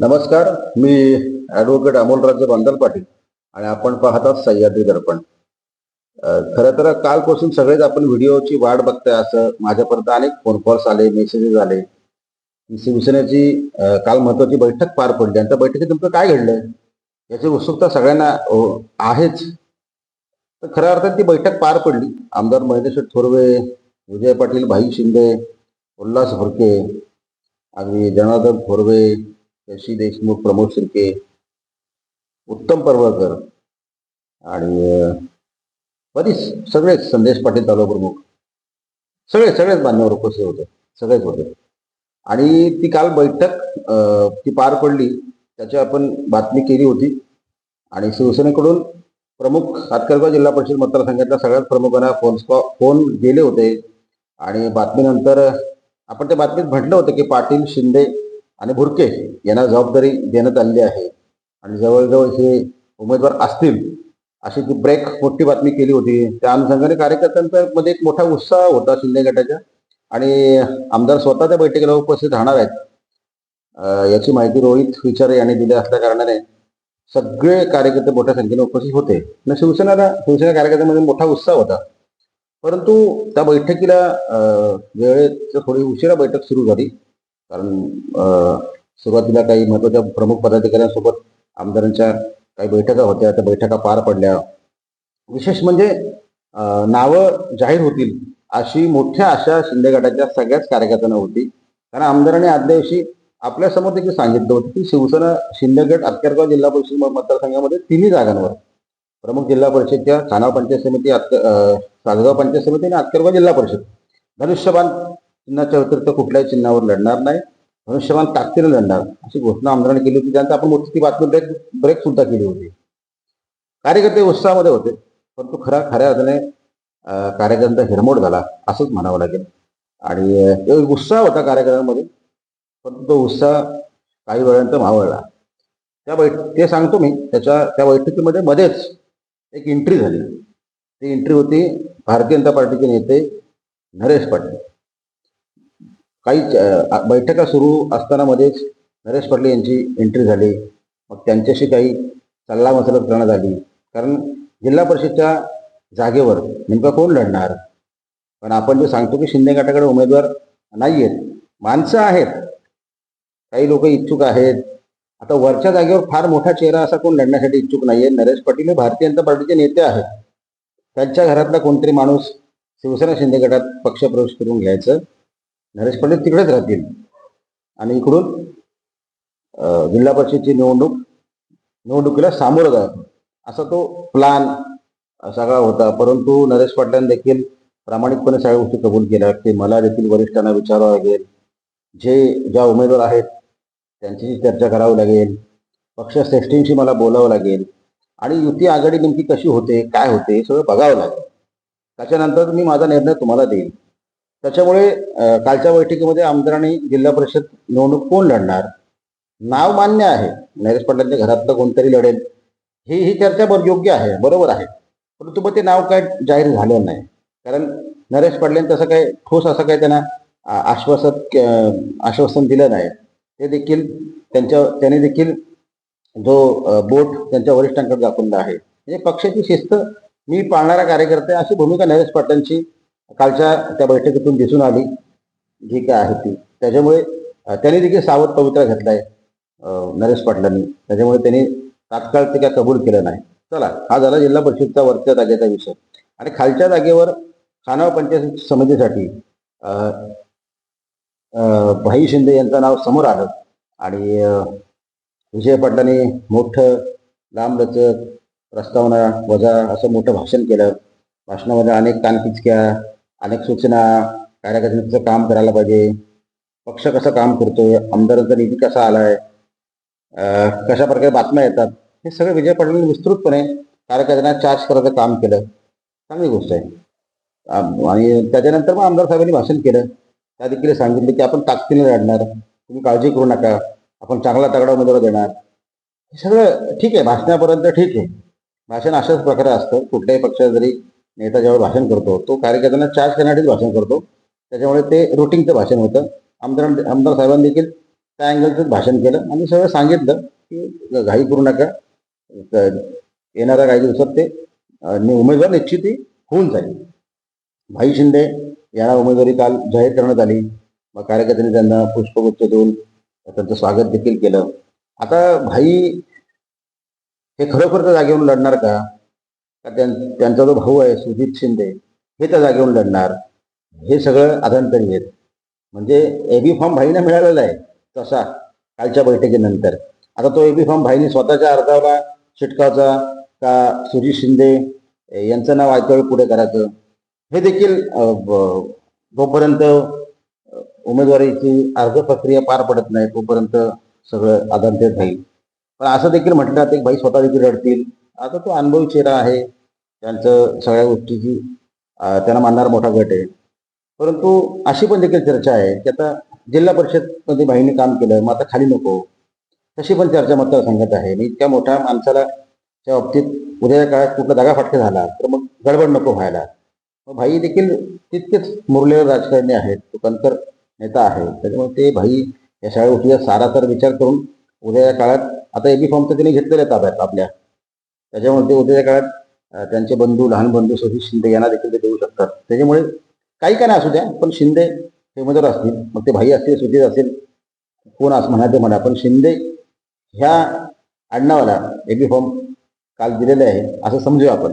नमस्कार मी ॲडव्होकेट अमोलराजे बांदल पाटील आणि आपण पाहतात सह्याद्री दर्पण. खरं तर कालपासून सगळेच आपण व्हिडिओची वाट बघताय असं माझ्यापर्यंत अनेक फोन कॉल्स आले मेसेजेस आले. शिवसेनेची काल महत्वाची बैठक पार पडली आणि त्या बैठकीत नेमकं काय घडलंय याची उत्सुकता सगळ्यांना आहेच. तर खऱ्या अर्थात ती बैठक पार पडली. आमदार महेंद्रेश्वर थोरवे विजय पाटील भाई शिंदे उल्हास भुरके आणि जनार्दन थोरवे शशी देशमुख प्रमोद शिर्के उत्तम पर्वकर आणि बरीच सगळेच संदेश पाटील तालुका प्रमुख. सगळे सगळेच मान्यवर उपस्थित होते. सगळेच होते. आणि ती काल बैठक ती पार पडली. त्याची आपण बातमी केली होती. आणि शिवसेनेकडून प्रमुख हातकरगाव जिल्हा परिषद मतदारसंघातल्या सगळ्याच प्रमुखांना फोन फोन गेले होते. आणि बातमीनंतर आपण त्या बातमीत म्हटलं होतं की पाटील शिंदे आणि भुरके यांना जबाबदारी देण्यात आलेली आहे. आणि जवळजवळ हे उमेदवार असतील अशी ती ब्रेक मोठी बातमी केली होती. त्या अनुषंगाने कार्यकर्त्यांचा मध्ये एक मोठा उत्साह होता शिंदे गटाच्या. आणि आमदार स्वतः त्या बैठकीला उपस्थित राहणार आहेत. याची माहिती रोहित विचारे यांनी दिली असल्या कारणाने सगळे कार्यकर्ते मोठ्या संख्येने उपस्थित होते. आणि शिवसेना शिवसेना कार्यकर्त्यांमध्ये मोठा उत्साह होता. परंतु त्या बैठकीला अं, वेळेत थोडी उशिरा बैठक सुरू झाली. कारण अं, सुरुवातीला काही महत्त्वाच्या प्रमुख पदाधिकाऱ्यांसोबत आमदारांच्या काही बैठका होत्या त्या बैठका पार पडल्या. विशेष म्हणजे नावं जाहीर होतील अशी मोठ्या आशा शिंदे गटाच्या सगळ्याच कार्यकर्त्यांना होती. कारण आमदारांनी आदल्या दिवशी आपल्यासमोर देखील सांगितलं होतं की शिवसेना शिंदे गट जिल्हा परिषद मतदारसंघामध्ये तिन्ही जागांवर. प्रमुख जिल्हा परिषदच्या खानाव पंचायत समिती अत्क- अं, सासगाव पंचायत समिती आणि अत्करगाव जिल्हा परिषद. धनुष्यबाण चिन्हाच्या व्यतिरिक्त कुठल्याही चिन्हावर लढणार नाही. भविष्यमान ताकदीने लढणार. अशी घोषणा आमदारांनी केली होती. त्यानंतर आपण मोठी ती बातमी ब्रेक ब्रेक सुद्धा केली होती. कार्यकर्ते उत्साहामध्ये होते. परंतु खरा खऱ्या अर्थाने कार्यकर्त्यांचा हिरमोड झाला असंच म्हणावं लागेल. आणि उत्साह होता कार्यकर्त्यांमध्ये. परंतु तो उत्साह काही वेळांचा मावळला. त्या बैठ ते सांगतो मी त्याच्या त्या बैठकीमध्ये मध्येच एक एंट्री झाली. ती एंट्री होती भारतीय जनता पार्टीचे नेते नरेश पाटील. काही बैठका सुरू असताना मध्येच नरेश पाटील यांची एंट्री झाली. मग त्यांच्याशी काही सल्ला मसलत करण्यात आली कारण जिल्हा परिषदच्या जागेवर नेमका कोण लढणार? पण आपण जे सांगतो की शिंदे गटाकडे उमेदवार नाही आहेत माणसं आहेत. काही लोक इच्छुक आहेत. आता वरच्या जागेवर फार मोठा चेहरा असा कोण लढण्यासाठी इच्छुक नाही आहे नरेश पाटील हे भारतीय जनता पार्टीचे नेते आहेत. त्यांच्या घरातला कोणतरी माणूस शिवसेना शिंदे गटात पक्षप्रवेश करून घ्यायचं. नरेश पंडित तिकडेच राहतील. आणि इकडून जिल्हा परिषदची निवडणूक निवडणुकीला सामोरं जायचं. असा तो प्लान सगळा होता. परंतु नरेश पाटलांनी देखील प्रामाणिकपणे सगळ्या गोष्टी कबूल केल्या. की मला देखील वरिष्ठांना विचारावं लागेल. जे ज्या उमेदवार आहेत त्यांच्याशी चर्चा करावी लागेल. पक्षश्रेष्ठींशी मला बोलावं लागेल. आणि युती आघाडी नेमकी कशी होते काय होते हे सगळं बघावं लागेल. त्याच्यानंतर मी माझा निर्णय तुम्हाला देईन त्याच्यामुळे कालच्या बैठकीमध्ये आणि जिल्हा परिषद निवडणूक कोण लढणार? नाव मान्य आहे. नरेश पाटलांच्या घरातलं कोणतरी लढेल. ही ही चर्चा बर योग्य आहे. बरोबर आहे. परंतु मग ते नाव काय जाहीर झालं नाही. कारण नरेश पाटलांनी तसं काही ठोस असं काही त्यांना आश्वासन आश्वासत आश्वासन दिलं नाही. ते देखील त्यांच्या त्याने देखील जो बोट त्यांच्या वरिष्ठांकडे दाखवला आहे. म्हणजे पक्षाची शिस्त मी पाळणारा कार्यकर्ता आहे. अशी भूमिका नरेश पाटलांची कालच्या त्या बैठकीतून दिसून आली जी काय आहे ती. त्याच्यामुळे त्यांनी देखील सावध पवित्रा घेतलाय नरेश पाटलांनी. त्याच्यामुळे त्यांनी तात्काळ ते काय कबूल केलं नाही. चला हा झाला जिल्हा परिषदचा वरच्या जागेचा विषय. आणि खालच्या जागेवर खानाव पंचायत समितीसाठी अं, भाई शिंदे यांचं नाव समोर आलं. आणि विजय पाटलांनी मोठं लांबलचक प्रस्तावना वजा असं मोठं भाषण केलं. भाषणामध्ये अनेक कानपिचक्या अनेक सूचना कार्यकर्त्यांचं काम करायला पाहिजे. पक्ष कसं काम करतोय आमदारांचा निधी कसा आलाय कशा प्रकारे बातम्या येतात हे सगळं विजय पाटील विस्तृतपणे कार्यकर्त्यांना चार्ज करायचं काम केलं. चांगली गोष्ट आहे. आणि त्याच्यानंतर मग आमदार साहेबांनी भाषण केलं. त्या देखील सांगितलं की आपण ताकदीने लढणार तुम्ही काळजी करू नका आपण चांगला तगडा उमेदवार देणार. हे सगळं ठीक आहे भाषणापर्यंत ठीक आहे. भाषण अशाच प्रकारे असतं कुठल्याही पक्षात जरी नेता ज्यावेळी भाषण करतो तो कार्यकर्त्यांना चार्ज करण्यासाठीच भाषण करतो. त्याच्यामुळे ते रुटीनचं भाषण होतं. आमदार आमदार साहेबांनी देखील त्या अँगलचंच भाषण केलं. आणि सगळं सांगितलं की घाई करू नका. येणाऱ्या काही दिवसात ते उमेदवार निश्चितही होऊन जाईल. भाई शिंदे यांना उमेदवारी काल जाहीर करण्यात आली. मग कार्यकर्त्यांनी त्यांना पुष्पगुच्छ देऊन त्यांचं स्वागत देखील केलं. आता भाई हे खरोखर त्या जागेवरून लढणार का? त्यांचा जो भाऊ आहे सुजित शिंदे हे त्या जागेवरून लढणार. हे सगळं आधांतरी आहेत. म्हणजे एबी फॉर्म भाईने मिळालेला आहे तसा कालच्या बैठकीनंतर. आता तो एबी फॉर्म भाईने स्वतःच्या अर्जाला चिटकावचा का सुजित शिंदे यांचं नाव ऐकवेळ पुढे करायचं? हे देखील जोपर्यंत उमेदवारीची अर्ज प्रक्रिया पार पडत नाही तोपर्यंत सगळं अधांतरित राहील. पण असं देखील म्हटलं जातं की भाई स्वतः देखील लढतील. आता तो अनुभवी चेहरा आहे. त्यांचं सगळ्या गोष्टीची त्यांना मानणारा मोठा गट आहे. परंतु अशी पण देखील चर्चा आहे की आता जिल्हा परिषदमध्ये भाईने काम केलं मग आता खाली नको. तशी पण चर्चा मतदारसंघात आहे. आणि इतक्या मोठ्या माणसाला त्या बाबतीत उद्या काळात कुठला दगाफटका झाला तर मग गडबड नको व्हायला. मग भाई देखील तितकेच मुरलेले राजकारणी आहेत. तो कणकर नेता आहे. त्याच्यामुळे ते भाई या सगळ्या गोष्टीचा सारा तर विचार करून उद्याच्या काळात आता एबी फॉर्म तर त्यांनी घेतलेल्या ताब्यात आपल्या. त्याच्यामुळे ते उद्याच्या काळात त्यांचे बंधू लहान बंधू सुधीर शिंदे यांना देखील ते देऊ शकतात. त्याच्यामुळे काही काय नाही असू द्या पण शिंदे हे उमेदवार असतील मग ते भाई असतील सुधीर असेल कोण असं म्हणा ते म्हणा पण शिंदे ह्या आडनावाला एबी फॉर्म काल दिलेले आहे असं समजूया आपण.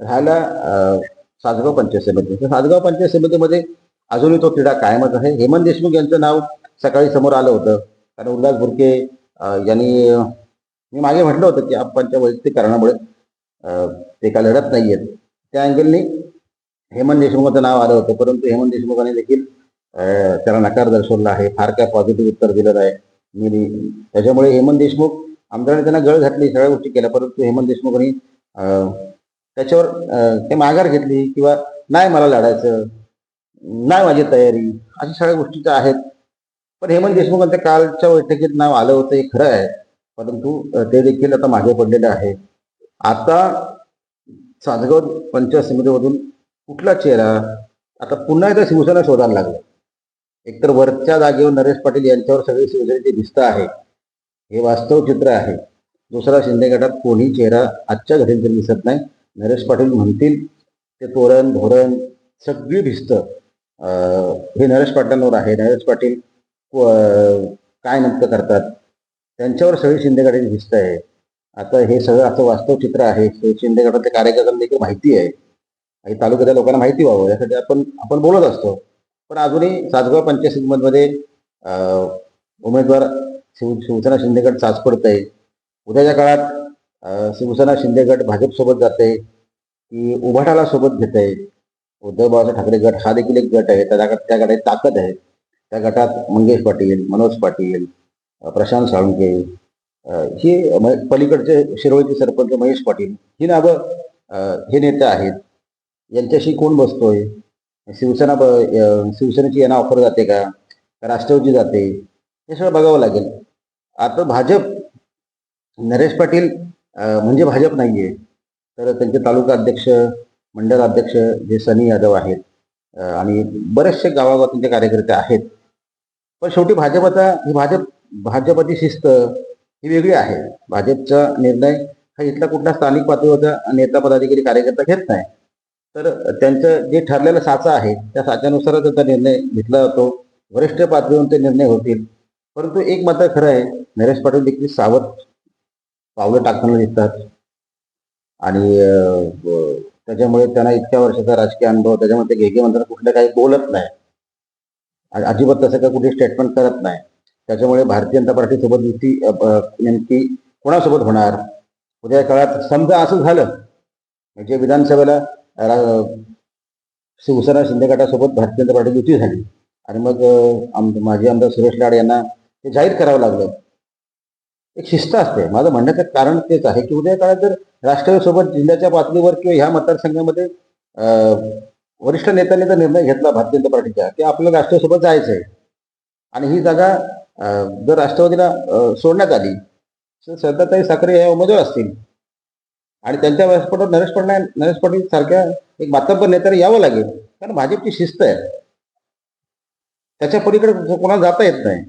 राहिला अं, सासगाव पंचायत समिती. तर सासगाव पंचायत समितीमध्ये अजूनही तो क्रीडा कायमच आहे. हेमंत देशमुख यांचं नाव सकाळी समोर आलं होतं. कारण उल्हास बुरके यांनी मी मागे म्हटलं होतं की आपणच्या वैयक्तिक कारणामुळे अं, ते काय लढत नाही आहेत त्या अँगलनी हेमंत देशमुखाचं नाव आलं होतं. परंतु हेमंत देशमुखाने देखील त्याला नकार दर्शवला आहे. फार काय पॉझिटिव्ह उत्तर दिलं आहे. मी त्याच्यामुळे हेमंत देशमुख आमदाराने त्यांना गळ घातली सगळ्या गोष्टी केल्या. परंतु हेमंत देशमुखांनी त्याच्यावर ते माघार घेतली किंवा नाही मला लढायचं नाही माझी तयारी अशा सगळ्या गोष्टी आहेत. पण हेमंत देशमुखांच्या कालच्या बैठकीत नाव आलं होतं हे खरं आहे. परंतु ते देखील आता मागे पडलेलं आहे आता सासगाव पंचायत समितीमधून कुठला चेहरा आता पुन्हा एकदा शिवसेना शोधायला लागला. एकतर वरच्या जागेवर नरेश पाटील यांच्यावर सगळी शिवसेनेची भिस्त आहे. हे वास्तव चित्र आहे. दुसरा शिंदे गटात कोणी चेहरा आजच्या घडीत तरी दिसत नाही. नरेश पाटील म्हणतील ते तोरण धोरण सगळी भिस्त हे नरेश पाटलांवर आहे. नरेश पाटील काय नेमकं करतात? त्यांच्यावर सगळी शिंदे गटाची आहे. आता हे सगळं असं वास्तव चित्र आहे. हे शिंदे गटातल्या कार्यकर्त्यांना देखील माहिती आहे. आणि तालुक्यातल्या लोकांना माहिती व्हावं. यासाठी आपण आपण बोलत असतो. पण अजूनही सासगाव पंचायत समितीमध्ये उमेदवार शिव शिवसेना शिंदेगड चाचपडत आहे उद्याच्या काळात शिवसेना शिंदेगड भाजपसोबत जाते की उभाटाला सोबत घेत आहे उद्धव बाळासाहेब ठाकरे गट हा देखील एक गट आहे. त्या गटात त्या गटात ताकद आहे. त्या गटात मंगेश पाटील मनोज पाटील प्रशांत साळुंके हे ही म- पलीकडचे शिरोळीचे सरपंच महेश पाटील ही नावं हे नेते आहेत. यांच्याशी कोण बसतोय? शिवसेना ब- शिवसेनेची यांना ऑफर जाते का? राष्ट्रवादी जाते? हे सगळं बघावं लागेल. आता भाजप नरेश पाटील म्हणजे भाजप नाहीये. तर त्यांचे तालुका अध्यक्ष मंडळ अध्यक्ष जे सनी यादव आहेत. आणि बरेचसे गावागावात त्यांचे कार्यकर्ते आहेत. पण शेवटी भाजपचा ही भाजप भाजपची शिस्त ही वेगळी आहे. भाजपचा निर्णय हा इथला कुठला स्थानिक पातळीवरचा नेता पदाधिकारी कार्यकर्ता घेत नाही. तर त्यांचं जे ठरलेलं साचा आहे त्या साच्यानुसारच त्यांचा निर्णय घेतला जातो. वरिष्ठ पातळीवर ते निर्णय होतील. परंतु एक मात्र खरं आहे नरेश पाटील देखील सावध पावलं टाकताना दिसतात. आणि त्याच्यामुळे त्यांना इतक्या वर्षाचा राजकीय अनुभव त्याच्यामुळे ते घेगे मंत्र कुठलं काही बोलत नाही. आणि अजिबात तसं काही कुठे स्टेटमेंट करत नाही. त्याच्यामुळे भारतीय जनता पार्टीसोबत युती नेमकी कोणासोबत होणार? उद्या काळात समजा असं झालं म्हणजे विधानसभेला शिवसेना शिंदे गटासोबत भारतीय जनता पार्टी युती झाली. आणि मग आम माजी आमदार सुरेश लाड यांना ते जाहीर करावं लागलं. एक शिस्त असते. माझं म्हणण्याचं कारण तेच आहे की उद्या काळात जर राष्ट्रवादीसोबत जिल्ह्याच्या पातळीवर किंवा ह्या मतदारसंघामध्ये वरिष्ठ नेत्यांनी जर निर्णय घेतला भारतीय जनता पार्टीचा की आपल्याला राष्ट्रसोबत जायचं आहे आणि ही जागा जर राष्ट्रवादीला सोडण्यात आली तर श्रद्धाताई साखरे या उमेदवार असतील. आणि त्यांच्या व्यासपीठावर नरेश पाटील नरेश पाटील सारख्या एक मातब्बर नेत्याला यावं लागेल. कारण भाजपची शिस्त आहे. त्याच्या पलीकडे कोणाला जाता येत नाही.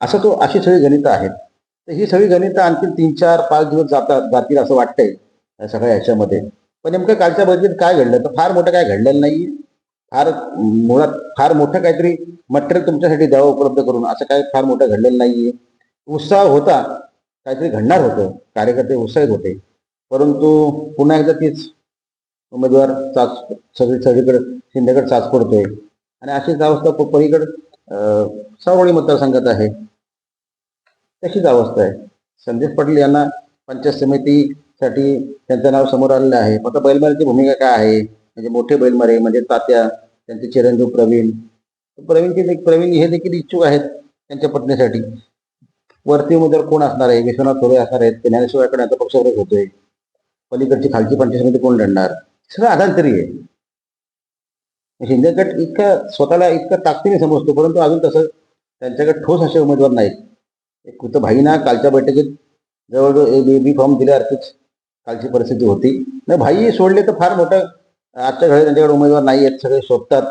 असं तो अशी सगळी गणितं आहेत. तर ही सगळी गणितं आणखी तीन चार पाच दिवस जातात जातील असं वाटतंय या सगळ्या ह्याच्यामध्ये. पण नेमकं कालच्या बैठकीत काय घडलं? तर फार मोठं काय घडलेलं नाही फार मुळात फार मोठं काहीतरी मटेरियल तुमच्यासाठी द्यावं उपलब्ध करून असं काही फार मोठं घडलेलं नाहीये. उत्साह होता काहीतरी घडणार होतं. कार्यकर्ते उत्साहित होते. परंतु पुन्हा एकदा तीच उमेदवार चाच सगळी सगळीकडे शिंदेकडे चाच पडतोय. आणि अशीच अवस्था प- पलीकडे सवळी सावळी मतदारसंघात आहे. तशीच अवस्था आहे. संदेश पाटील यांना पंचायत समितीसाठी त्यांचं नाव समोर आलेलं आहे. आता बैलमारीची भूमिका काय आहे? म्हणजे मोठे बैलमारे म्हणजे तात्या त्यांचे चिरंजीव प्रवीण. प्रवीणचे प्रवीण हे देखील इच्छुक आहेत त्यांच्या पत्नीसाठी. वरती उमेदवार कोण असणार आहे? विश्वनाथ थोरे असणार आहेत. ते ज्ञानेश्वराकडे आता पक्षप्रवेश होतोय. पलीकडची खालची पंचायतमध्ये कोण लढणार सगळं आधांतरी आहे. शिंदे गट इतकं स्वतःला इतकं ताकदीने समजतो परंतु अजून तसं त्यांच्याकडे ठोस असे उमेदवार नाहीत. एक कृत भाईना कालच्या बैठकीत जवळजवळ ए बी बी फॉर्म दिल्यासारखीच कालची परिस्थिती होती. नाही भाई सोडले तर फार मोठं आजच्या घडी त्यांच्याकडे उमेदवार नाही आहेत सगळे शोधतात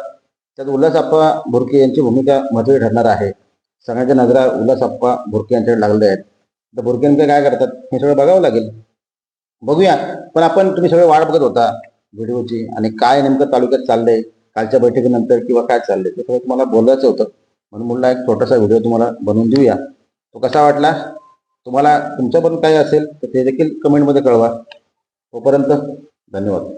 त्यात उल्हासप्पा भुरके यांची भूमिका महत्वाची ठरणार आहे. सगळ्यांच्या नजरा उल्हासप्पा भुरके यांच्याकडे लागले आहेत. तर भुरके काय करतात हे सगळं बघावं लागेल. बघूया. पण आपण तुम्ही सगळे वाट बघत होता व्हिडिओची आणि काय नेमकं तालुक्यात चाललंय कालच्या बैठकीनंतर किंवा काय चाललंय ते सगळं तुम्हाला बोलायचं होतं. म्हणून म्हणला एक छोटासा व्हिडिओ तुम्हाला बनवून देऊया. तो कसा वाटला? तुम्हाला तुमच्याबद्दल काय असेल तर ते देखील कमेंटमध्ये कळवा. तोपर्यंत धन्यवाद.